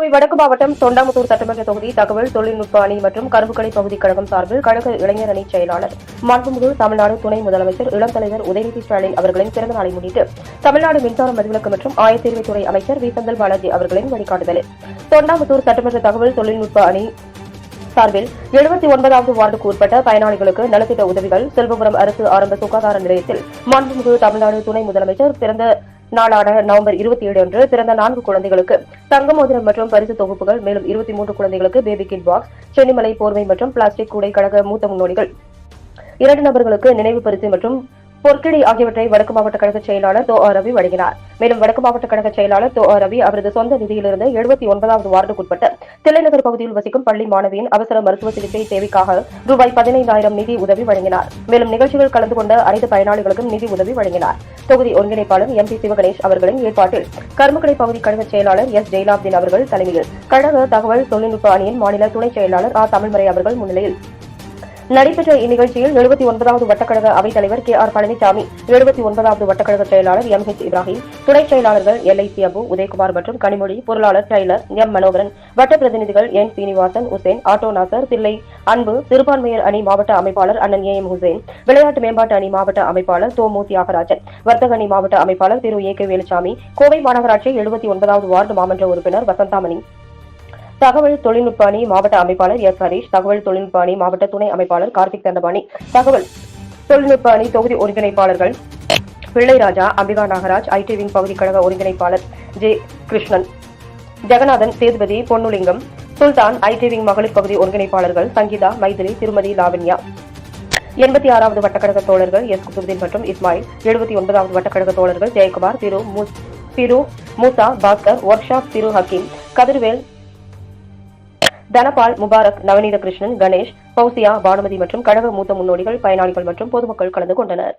கோவை வடக்கு மாவட்டம் தொண்டாமுத்தூர் சட்டமன்ற தொகுதி தகவல் தொழில்நுட்ப அணி மற்றும் கரும்புக்கடை பகுதி கழகம் சார்பில் கழக இளைஞர் அணி செயலாளர் மாண்புமிகு தமிழ்நாடு துணை முதலமைச்சர் இளம் தலைவர் உதயநிதி ஸ்டாலின் அவர்களின் பிறந்த நாளை முன்னிட்டு தமிழ்நாடு மின்சார மதிவிலக்கு மற்றும் ஆயத்தீர்வைத்துறை அமைச்சர் வி. செந்தல் பாலாஜி அவர்களின் வழிகாட்டுதலில் தொண்டாமுத்தூர் சட்டமன்ற தகவல் தொழில்நுட்ப அணி சார்பில் எழுபத்தி ஒன்பதாவது வார்டுக்கு உட்பட்ட பயனாளிகளுக்கு நலத்திட்ட உதவிகள் செல்வபுரம் அரசு ஆரம்ப சுகாதார நிலையத்தில் மாண்புமிகு தமிழ்நாடு துணை முதலமைச்சர் பிறந்த நாளான நவம்பர் இருபத்தி ஏழு அன்று பிறந்த நான்கு குழந்தைகளுக்கு தங்க மோதிரம் மற்றும் பரிசு தொகுப்புகள் மேலும் இருபத்தி மூன்று குழந்தைகளுக்கு பேபி கிட் பாக்ஸ் சென்னிமலை போர்வை மற்றும் பிளாஸ்டிக் கூடை கழக மூத்த முன்னோடிகள் இரண்டு நபர்களுக்கு நினைவு பரிசு மற்றும் பொற்கிழி ஆகியவற்றை வடக்கு மாவட்ட கழக செயலாளர் தோ ஆர் ரவி வழங்கினார். மேலும் வடக்கு மாவட்ட கழக செயலாளர் தோ ஆர் ரவி அவரது சொந்த நிதியிலிருந்து எழுபத்தி ஒன்பதாவது வார்டுக்குட்பட்ட தில்லைநகர் பகுதியில் வசிக்கும் பள்ளி மாணவியின் அவசர மருத்துவ சிகிச்சை தேவைக்காக ரூபாய் பதினைந்தாயிரம் நிதி உதவி வழங்கினார். மேலும் நிகழ்ச்சிகள் கலந்து கொண்ட அனைத்து பயனாளிகளுக்கும் நிதி உதவி வழங்கினார். தொகுதி ஒருங்கிணைப்பாளர் எம் பி சிவகணேஷ் அவர்களின் ஏற்பாட்டில் கருமக்கடை பகுதி கழக செயலாளர் எஸ் ஜெயலாப்தீன் அவர்கள் தலைமையில் கழக தகவல் தொழில்நுட்ப அணியின் மாநில துணை செயலாளர் ஆ. தமிழ்மறை அவர்கள் முன்னிலையில் நடைபெற்ற இந்நிகழ்ச்சியில் எழுபத்தி ஒன்பதாவது வட்டக்கழக அவைத்தலைவர் கே ஆர் பழனிசாமி எழுபத்தி ஒன்பதாவது வட்டக்கழக செயலாளர் எம் ஹெச் இப்ராஹிம் துணை செயலாளர்கள் L I C Abu Udayakumar மற்றும் கனிமொழி பொருளாளர் டெய்லர் எம் மனோகரன் வட்ட பிரதிநிதிகள் என் சீனிவாசன் உசேன் ஆட்டோ நாசர் தில்லை அன்பு சிறுபான்மையர் அணி மாவட்ட அமைப்பாளர் அண்ணன் ஏ எம் ஹுசேன் விளையாட்டு மேம்பாட்டு அணி மாவட்ட அமைப்பாளர் தோமு தியாகராஜன் வர்த்தக அணி மாவட்ட அமைப்பாளர் திரு ஏ கே வேலுசாமி கோவை மாநகராட்சி எழுபத்தி ஒன்பதாவது வார்டு மாமன்ற உறுப்பினர் வசந்தாமணி தகவல் தொழில்நுட்ப அணி மாவட்ட அமைப்பாளர் எஸ் ஹரீஷ் தகவல் தொழில்நுட்ப அணி மாவட்ட துணை அமைப்பாளர் கார்த்திக் தண்டபாணி தகவல் தொழில்நுட்ப அணி தொகுதி ஒருங்கிணைப்பாளர்கள் பிள்ளைராஜா அம்பிகா நாகராஜ் ஐடி விங் பகுதி கழக ஒருங்கிணைப்பாளர் J Krishnan Jeganathan Sethupathi Ponnulingam Sultan IT wing மகளிர் பகுதி ஒருங்கிணைப்பாளர்கள் சங்கீதா மைதிலி திருமதி லாவண்யா. எண்பத்தி ஆறாவது வட்டக்கழக தோழர்கள் எஸ் குத்துபுதீன் மற்றும் இஸ்மாயில் எழுபத்தி ஒன்பதாவது வட்டக்கழக தோழர்கள் ஜெயக்குமார் திரு மு- திரு மூசா பாஸ்கர் ஒர்க் ஷாப் திரு ஹக்கீம் கதிர்வேல் தனபால் முபாரக் நவநீத கிருஷ்ணன் கணேஷ் பௌசியா பானுமதி மற்றும் கழக மூத்த முன்னோடிகள் பயனாளிகள் மற்றும் பொதுமக்கள் கலந்து கொண்டனர்.